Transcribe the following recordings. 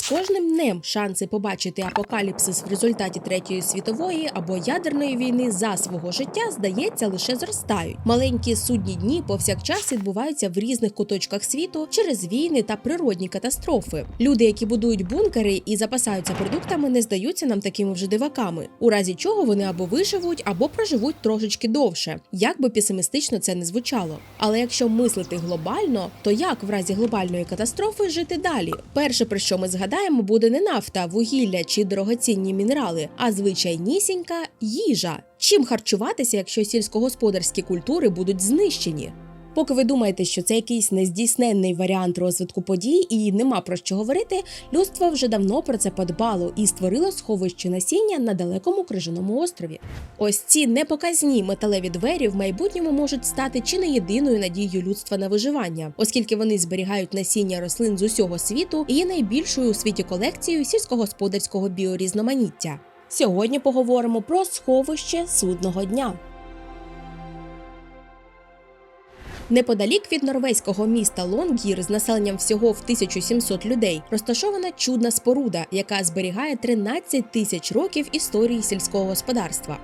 З кожним днем шанси побачити апокаліпсис в результаті третьої світової або ядерної війни за свого життя, здається, лише зростають. Маленькі судні дні повсякчас відбуваються в різних куточках світу через війни та природні катастрофи. Люди, які будують бункери і запасаються продуктами, не здаються нам такими вже диваками, у разі чого вони або виживуть, або проживуть трошечки довше, як би песимістично це не звучало. Але якщо мислити глобально, то як в разі глобальної катастрофи жити далі? Перше, про що ми згадаємо, буде не нафта, вугілля чи дорогоцінні мінерали, а звичайнісінька їжа. Чим харчуватися, якщо сільськогосподарські культури будуть знищені? Поки ви думаєте, що це якийсь нездійсненний варіант розвитку подій і нема про що говорити, людство вже давно про це подбало і створило сховище насіння на далекому крижаному острові. Ось ці непоказні металеві двері в майбутньому можуть стати чи не єдиною надією людства на виживання, оскільки вони зберігають насіння рослин з усього світу і є найбільшою у світі колекцією сільськогосподарського біорізноманіття. Сьогодні поговоримо про сховище судного дня. Неподалік від норвезького міста Лонгір з населенням всього в 1700 людей розташована чудна споруда, яка зберігає 13 тисяч років історії сільського господарства.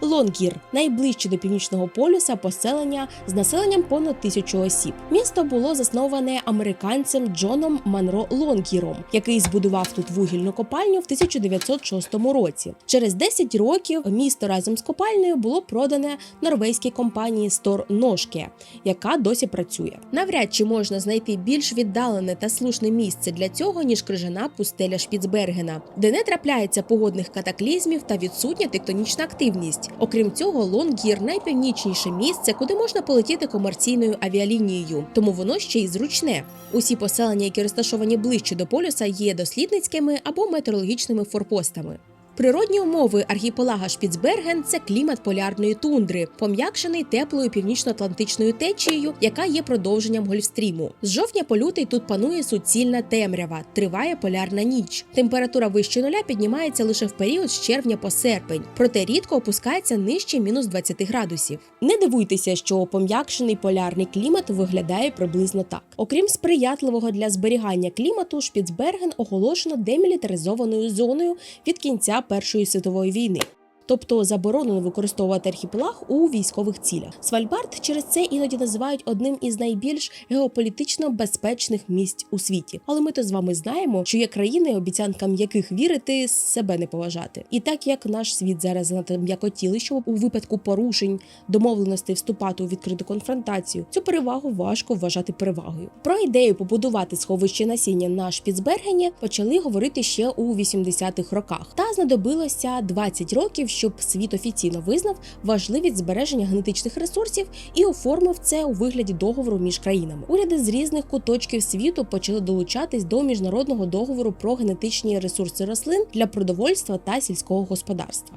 Лонгір найближче до північного полюса поселення з населенням понад тисячу осіб. Місто було засноване американцем Джоном Манро Лонгіром, який збудував тут вугільну копальню в 1906 році. Через 10 років місто разом з копальнею було продане норвезькій компанії Стор Ношке, яка досі працює. Навряд чи можна знайти більш віддалене та слушне місце для цього ніж крижана пустеля Шпіцбергена, де не трапляється погодних катаклізмів та відсутня тектонічна активність. Окрім цього, Лонгір найпівнічніше місце, куди можна полетіти комерційною авіалінією, тому воно ще й зручне. Усі поселення, які розташовані ближче до полюса, є дослідницькими або метеорологічними форпостами. Природні умови архіпелага Шпіцберген це клімат полярної тундри, пом'якшений теплою північно-атлантичною течією, яка є продовженням Гольфстріму. З жовтня по лютий тут панує суцільна темрява, триває полярна ніч. Температура вище нуля піднімається лише в період з червня по серпень, проте рідко опускається нижче мінус 20 градусів. Не дивуйтеся, що пом'якшений полярний клімат виглядає приблизно так. Окрім сприятливого для зберігання клімату, Шпіцберген оголошено демілітаризованою зоною від кінця Першої світової війни. Тобто заборонено використовувати архіпелаг у військових цілях. Свальбард через це іноді називають одним із найбільш геополітично безпечних місць у світі. Але ми то з вами знаємо, що є країни, обіцянкам яких вірити себе не поважати. І так як наш світ зараз занадто м'якотілий, щоб у випадку порушень домовленостей вступати у відкриту конфронтацію, цю перевагу важко вважати перевагою. Про ідею побудувати сховище насіння на Шпіцбергені почали говорити ще у 80-х роках, та знадобилося 20 років щоб світ офіційно визнав важливість збереження генетичних ресурсів і оформив це у вигляді договору між країнами. Уряди з різних куточків світу почали долучатись до міжнародного договору про генетичні ресурси рослин для продовольства та сільського господарства.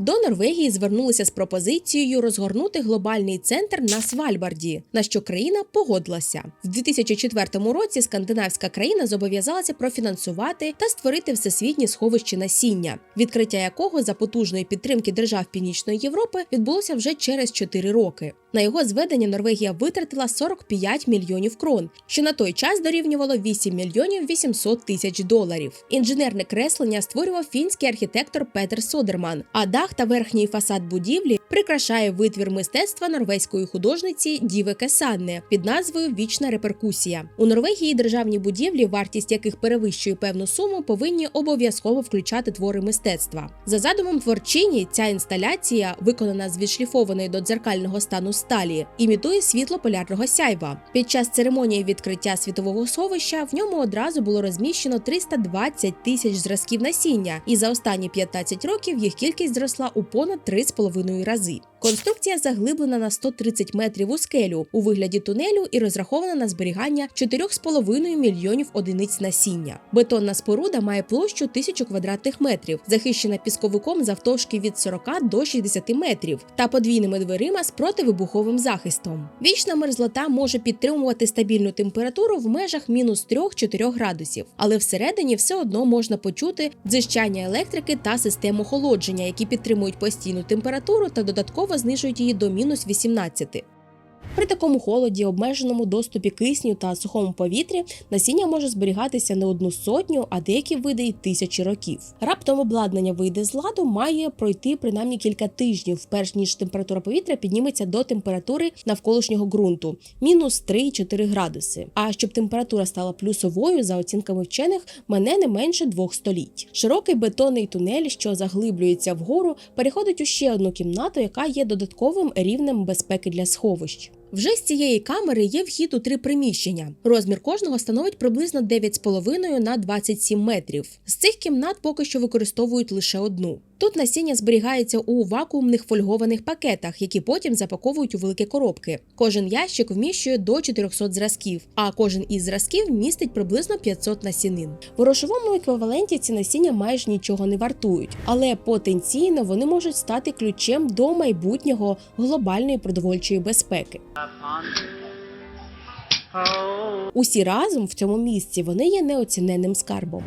До Норвегії звернулися з пропозицією розгорнути глобальний центр на Свальбарді, на що країна погодилася. В 2004 році скандинавська країна зобов'язалася профінансувати та створити всесвітнє сховище насіння, відкриття якого за потужної підтримки держав Північної Європи відбулося вже через 4 роки. На його зведення Норвегія витратила 45 мільйонів крон, що на той час дорівнювало 8 мільйонів 800 тисяч доларів. Інженерне креслення створював фінський архітектор Петер Содерман, а дах та верхній фасад будівлі прикрашає витвір мистецтва норвезької художниці Діве Кесанне під назвою Вічна реперкусія. У Норвегії державні будівлі, вартість яких перевищує певну суму, повинні обов'язково включати твори мистецтва. За задумом творчині, ця інсталяція, виконана з відшліфованої до дзеркального стану сталі, імітує світло полярного сяйва. Під час церемонії відкриття світового сховища в ньому одразу було розміщено 320 тисяч зразків насіння, і за останні 15 років їх кількість зросла у понад 3,5 рази. Конструкція заглиблена на 130 метрів у скелю у вигляді тунелю і розрахована на зберігання 4,5 мільйонів одиниць насіння. Бетонна споруда має площу 1000 квадратних метрів, захищена пісковиком завтовшки від 40 до 60 метрів та подвійними дверима з противибуховим захистом. Вічна мерзлота може підтримувати стабільну температуру в межах мінус 3-4 градусів, але всередині все одно можна почути дзищання електрики та систем охолодження, які підтримують постійну температуру та додатково знижують її до мінус 18. При такому холоді, обмеженому доступі кисню та сухому повітрі, насіння може зберігатися не одну сотню, а деякі види й тисячі років. Раптом обладнання вийде з ладу, має пройти принаймні кілька тижнів, перш ніж температура повітря підніметься до температури навколишнього ґрунту мінус 3-4 градуси. А щоб температура стала плюсовою, за оцінками вчених, мене не менше двох століть. Широкий бетонний тунель, що заглиблюється вгору, переходить у ще одну кімнату, яка є додатковим рівнем безпеки для сховищ. Вже з цієї камери є вхід у три приміщення. Розмір кожного становить приблизно 9,5 на 27 метрів. З цих кімнат поки що використовують лише одну. Тут насіння зберігається у вакуумних фольгованих пакетах, які потім запаковують у великі коробки. Кожен ящик вміщує до 400 зразків, а кожен із зразків містить приблизно 500 насінин. В грошовому еквіваленті ці насіння майже нічого не вартують, але потенційно вони можуть стати ключем до майбутнього глобальної продовольчої безпеки. Усі разом в цьому місці вони є неоціненним скарбом.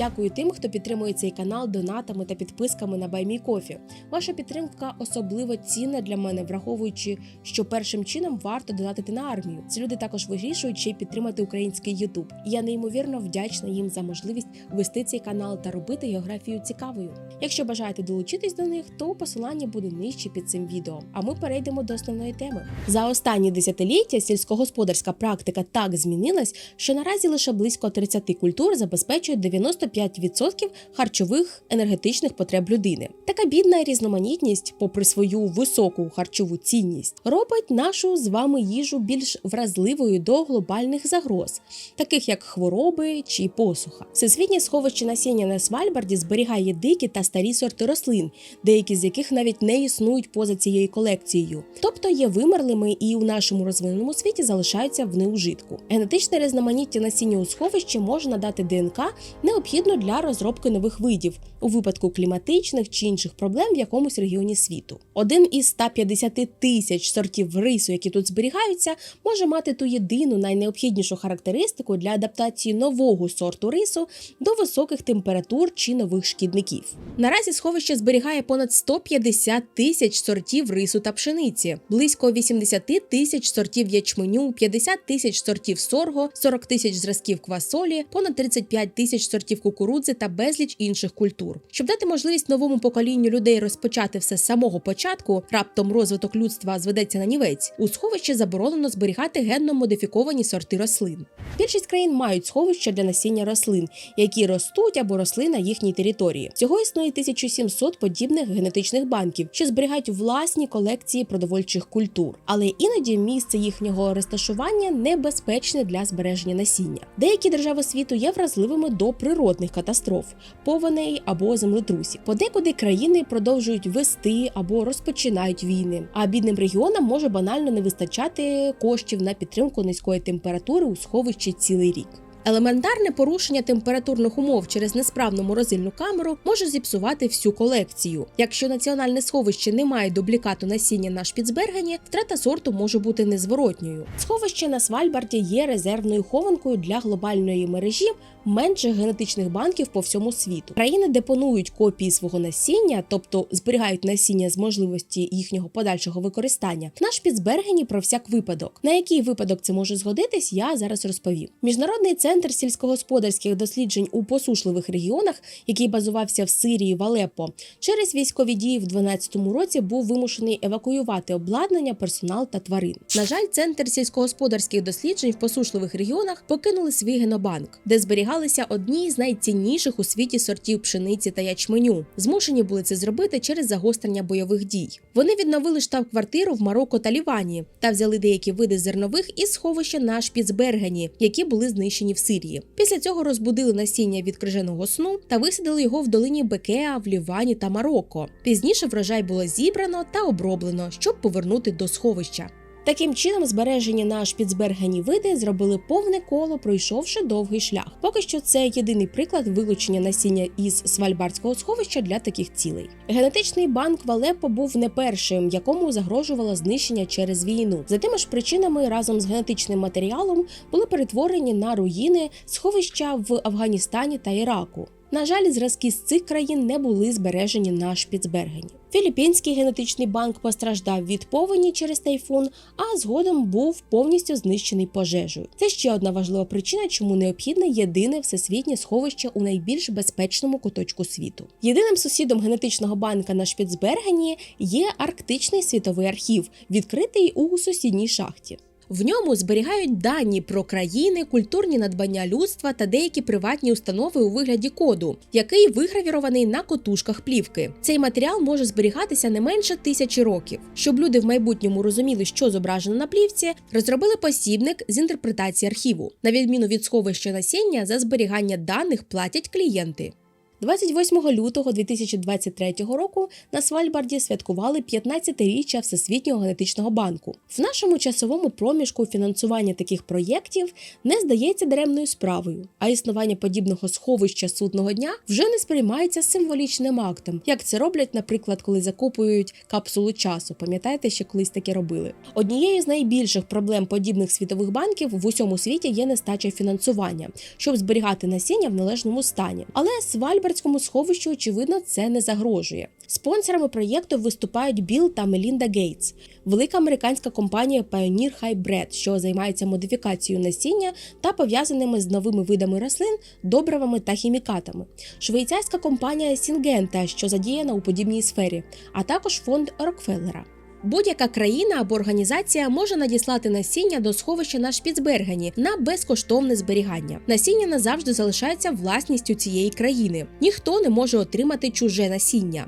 Дякую тим, хто підтримує цей канал донатами та підписками на Баймі кофі. Ваша підтримка особливо цінна для мене, враховуючи, що першим чином варто донатити на армію. Ці люди також вирішують ще й підтримати український Ютуб. Я неймовірно вдячна їм за можливість вести цей канал та робити географію цікавою. Якщо бажаєте долучитись до них, то посилання буде нижче під цим відео. А ми перейдемо до основної теми. За останні десятиліття сільськогосподарська практика так змінилась, що наразі лише близько 30 культур забезпечують 90 5% харчових енергетичних потреб людини. Така бідна різноманітність, попри свою високу харчову цінність, робить нашу з вами їжу більш вразливою до глобальних загроз, таких як хвороби чи посуха. Всесвітнє сховище насіння на Свальбарді зберігає дикі та старі сорти рослин, деякі з яких навіть не існують поза цією колекцією, тобто є вимерлими і у нашому розвиненому світі залишаються в неужитку. Генетичне різноманіття насіння у сховищі може надати ДНК необхідно для розробки нових видів у випадку кліматичних чи інших проблем в якомусь регіоні світу. Один із 150 тисяч сортів рису, які тут зберігаються, може мати ту єдину найнеобхіднішу характеристику для адаптації нового сорту рису до високих температур чи нових шкідників. Наразі сховище зберігає понад 150 тисяч сортів рису та пшениці, близько 80 тисяч сортів ячменю, 50 тисяч сортів сорго, 40 тисяч зразків квасолі, понад 35 тисяч сортів кукурудзи та безліч інших культур. Щоб дати можливість новому поколінню людей розпочати все з самого початку, раптом розвиток людства зведеться на нівець. У сховищі заборонено зберігати генно модифіковані сорти рослин. Більшість країн мають сховища для насіння рослин, які ростуть або росли на їхній території. Всього існує 1700 подібних генетичних банків, що зберігають власні колекції продовольчих культур, але іноді місце їхнього розташування небезпечне для збереження насіння. Деякі держави світу є вразливими до природних катастроф, повеней або землетрусів. Подекуди країни продовжують вести або розпочинають війни. А бідним регіонам може банально не вистачати коштів на підтримку низької температури у сховищі цілий рік. Елементарне порушення температурних умов через несправну морозильну камеру може зіпсувати всю колекцію. Якщо національне сховище не має дублікату насіння на Шпіцбергені, втрата сорту може бути незворотньою. Сховище на Свальбарді є резервною хованкою для глобальної мережі менших генетичних банків по всьому світу. Країни депонують копії свого насіння, тобто зберігають насіння з можливості їхнього подальшого використання. На Шпіцбергені про всяк випадок. На який випадок це може згодитись, я зараз розповім. Міжнародний центр сільськогосподарських досліджень у посушливих регіонах, який базувався в Сирії в Алеппо, через військові дії в 2012 році був вимушений евакуювати обладнання, персонал та тварин. На жаль, центр сільськогосподарських досліджень в посушливих регіонах покинули свій генобанк, де зберігалися одні з найцінніших у світі сортів пшениці та ячменю. Змушені були це зробити через загострення бойових дій. Вони відновили штаб-квартиру в Марокко та Лівані та взяли деякі види зернових із сховища на Шпіцбергені, які були знищені в Сирії. Після цього розбудили насіння від крижаного сну та висадили його в долині Бекеа в Лівані та Марокко. Пізніше врожай було зібрано та оброблено, щоб повернути до сховища. Таким чином, збережені на Шпіцбергені види зробили повне коло, пройшовши довгий шлях. Поки що це єдиний приклад вилучення насіння із свальбардського сховища для таких цілей. Генетичний банк Валепо був не першим, якому загрожувало знищення через війну. За тими ж причинами разом з генетичним матеріалом були перетворені на руїни сховища в Афганістані та Іраку. На жаль, зразки з цих країн не були збережені на Шпіцбергені. Філіппінський генетичний банк постраждав від повені через тайфун, а згодом був повністю знищений пожежею. Це ще одна важлива причина, чому необхідне єдине всесвітнє сховище у найбільш безпечному куточку світу. Єдиним сусідом генетичного банка на Шпіцбергені є Арктичний світовий архів, відкритий у сусідній шахті. В ньому зберігають дані про країни, культурні надбання людства та деякі приватні установи у вигляді коду, який вигравірований на котушках плівки. Цей матеріал може зберігатися не менше тисячі років. Щоб люди в майбутньому розуміли, що зображено на плівці, розробили посібник з інтерпретації архіву. На відміну від сховища насіння, за зберігання даних платять клієнти. 28 лютого 2023 року на Свальбарді святкували 15-річчя Всесвітнього генетичного банку. В нашому часовому проміжку фінансування таких проєктів не здається даремною справою, а існування подібного сховища судного дня вже не сприймається символічним актом, як це роблять, наприклад, коли закупують капсулу часу. Пам'ятаєте, що колись таке робили? Однією з найбільших проблем подібних світових банків в усьому світі є нестача фінансування, щоб зберігати насіння в належному стані. Але Свальбард Свальбардському сховищу, очевидно, це не загрожує. Спонсорами проєкту виступають Білл та Мелінда Гейтс, велика американська компанія Pioneer Hybrid, що займається модифікацією насіння та пов'язаними з новими видами рослин, добривами та хімікатами, швейцарська компанія Syngenta, що задіяна у подібній сфері, а також фонд Рокфеллера. Будь-яка країна або організація може надіслати насіння до сховища на Шпіцбергені на безкоштовне зберігання. Насіння назавжди залишається власністю цієї країни. Ніхто не може отримати чуже насіння.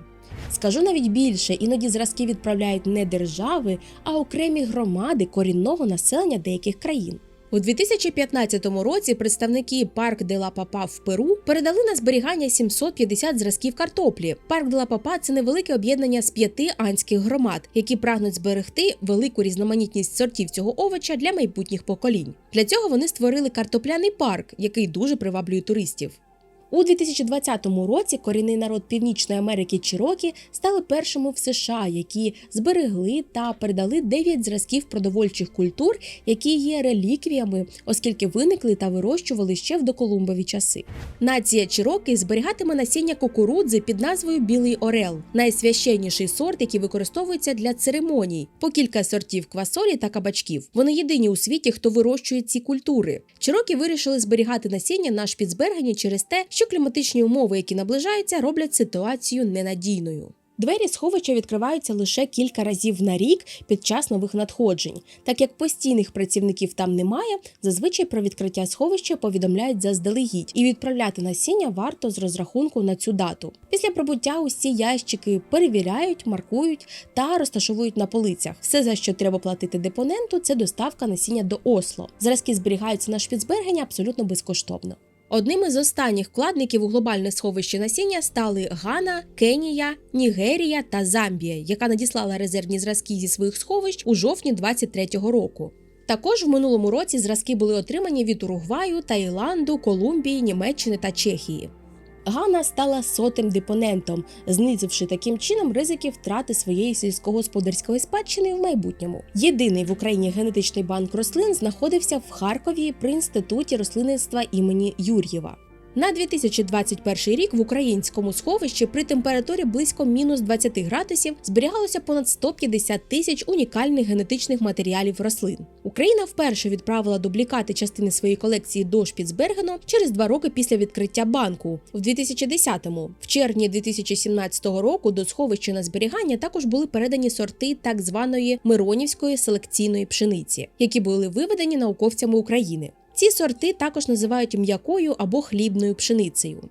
Скажу навіть більше, іноді зразки відправляють не держави, а окремі громади корінного населення деяких країн. У 2015 році представники Парк де ла Папа в Перу передали на зберігання 750 зразків картоплі. Парк де ла Папа це невелике об'єднання з п'яти анських громад, які прагнуть зберегти велику різноманітність сортів цього овоча для майбутніх поколінь. Для цього вони створили картопляний парк, який дуже приваблює туристів. У 2020 році корінний народ Північної Америки Чирокі стали першими в США, які зберегли та передали 9 зразків продовольчих культур, які є реліквіями, оскільки виникли та вирощували ще в доколумбові часи. Нація Чирокі зберігатиме насіння кукурудзи під назвою Білий Орел, найсвященніший сорт, який використовується для церемоній, по кілька сортів квасолі та кабачків. Вони єдині у світі, хто вирощує ці культури. Чирокі вирішили зберігати насіння на Шпіцбергені через те, що що кліматичні умови, які наближаються, роблять ситуацію ненадійною. Двері сховища відкриваються лише кілька разів на рік під час нових надходжень. Так як постійних працівників там немає, зазвичай про відкриття сховища повідомляють заздалегідь, і відправляти насіння варто з розрахунку на цю дату. Після прибуття усі ящики перевіряють, маркують та розташовують на полицях. Все, за що треба платити депоненту, це доставка насіння до Осло. Зразки зберігаються на Шпіцбергені абсолютно безкоштовно. Одним із останніх вкладників у глобальне сховище насіння стали Гана, Кенія, Нігерія та Замбія, яка надіслала резервні зразки зі своїх сховищ у жовтні 23-го року. Також в минулому році зразки були отримані від Уругваю, Таїланду, Колумбії, Німеччини та Чехії. Гана стала сотим депонентом, знизивши таким чином ризики втрати своєї сільськогосподарської спадщини в майбутньому. Єдиний в Україні генетичний банк рослин знаходився в Харкові при інституті рослинництва імені Юр'єва. На 2021 рік в українському сховищі при температурі близько мінус 20 градусів зберігалося понад 150 тисяч унікальних генетичних матеріалів рослин. Україна вперше відправила дублікати частини своєї колекції до Шпіцбергену через два роки після відкриття банку в 2010-му. В червні 2017 року до сховища на зберігання також були передані сорти так званої Миронівської селекційної пшениці, які були виведені науковцями України. Ці сорти також називають м'якою або хлібною пшеницею.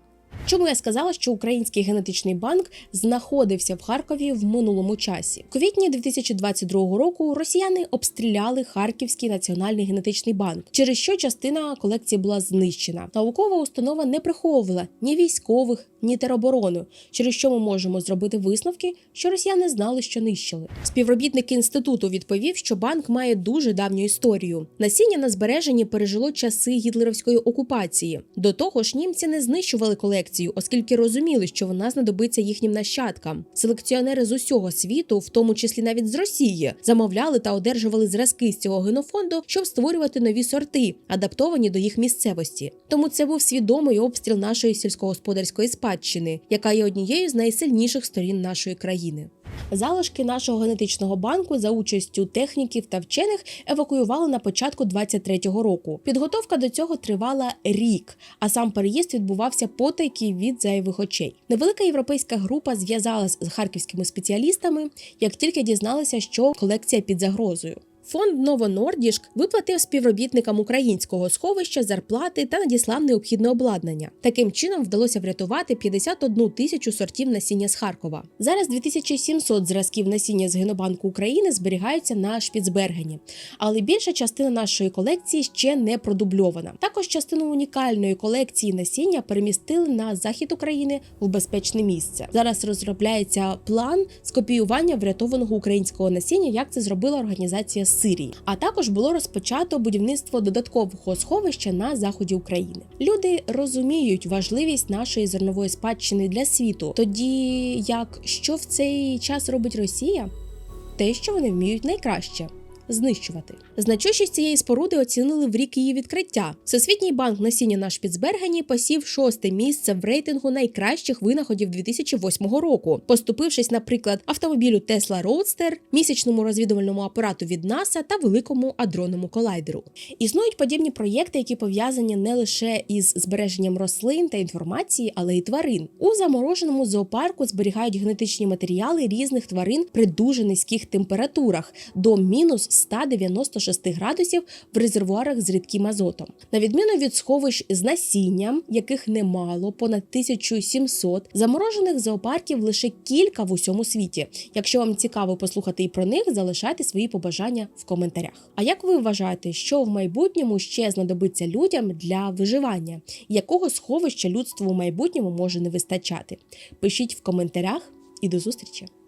Чому я сказала, що Український генетичний банк знаходився в Харкові в минулому часі? В квітні 2022 року росіяни обстріляли Харківський національний генетичний банк, через що частина колекції була знищена. Наукова установа не приховувала ні військових, ні тероборону, через що ми можемо зробити висновки, що росіяни знали, що нищили. Співробітник інституту відповів, що банк має дуже давню історію. Насіння на збереженні пережило часи гітлерівської окупації. До того ж, німці не знищували колекцію колекцію, оскільки розуміли, що вона знадобиться їхнім нащадкам. Селекціонери з усього світу, в тому числі навіть з Росії, замовляли та одержували зразки з цього генофонду, щоб створювати нові сорти, адаптовані до їх місцевості. Тому це був свідомий обстріл нашої сільськогосподарської спадщини, яка є однією з найсильніших сторін нашої країни. Залишки нашого генетичного банку за участю техніків та вчених евакуювали на початку 23-го року. Підготовка до цього тривала рік, а сам переїзд відбувався потайки від зайвих очей. Невелика європейська група зв'язалась з харківськими спеціалістами, як тільки дізналися, що колекція під загрозою. Фонд Новонордішк виплатив співробітникам українського сховища зарплати та надіслав необхідне обладнання. Таким чином вдалося врятувати 51 тисячу сортів насіння з Харкова. Зараз 2700 зразків насіння з генобанку України зберігаються на Шпіцбергені, але більша частина нашої колекції ще не продубльована. Також частину унікальної колекції насіння перемістили на захід України в безпечне місце. Зараз розробляється план скопіювання врятованого українського насіння, як це зробила організація Сирії. А також було розпочато будівництво додаткового сховища на заході України. Люди розуміють важливість нашої зернової спадщини для світу. Тоді як що в цей час робить Росія? Те, що вони вміють найкраще. Знищувати значущість цієї споруди оцінили в рік її відкриття. Всесвітній банк насіння на Шпіцбергені посів шосте місце в рейтингу найкращих винаходів 2008 року, поступившись, наприклад, автомобілю Tesla Roadster, місячному розвідувальному апарату від НАСА та великому адронному колайдеру. Існують подібні проєкти, які пов'язані не лише із збереженням рослин та інформації, але й тварин. У замороженому зоопарку зберігають генетичні матеріали різних тварин при дуже низьких температурах до мінус 196 градусів в резервуарах з рідким азотом. На відміну від сховищ з насінням, яких немало, понад 1700, заморожених зоопарків лише кілька в усьому світі. Якщо вам цікаво послухати і про них, залишайте свої побажання в коментарях. А як ви вважаєте, що в майбутньому ще знадобиться людям для виживання? Якого сховища людству в майбутньому може не вистачати? Пишіть в коментарях і до зустрічі!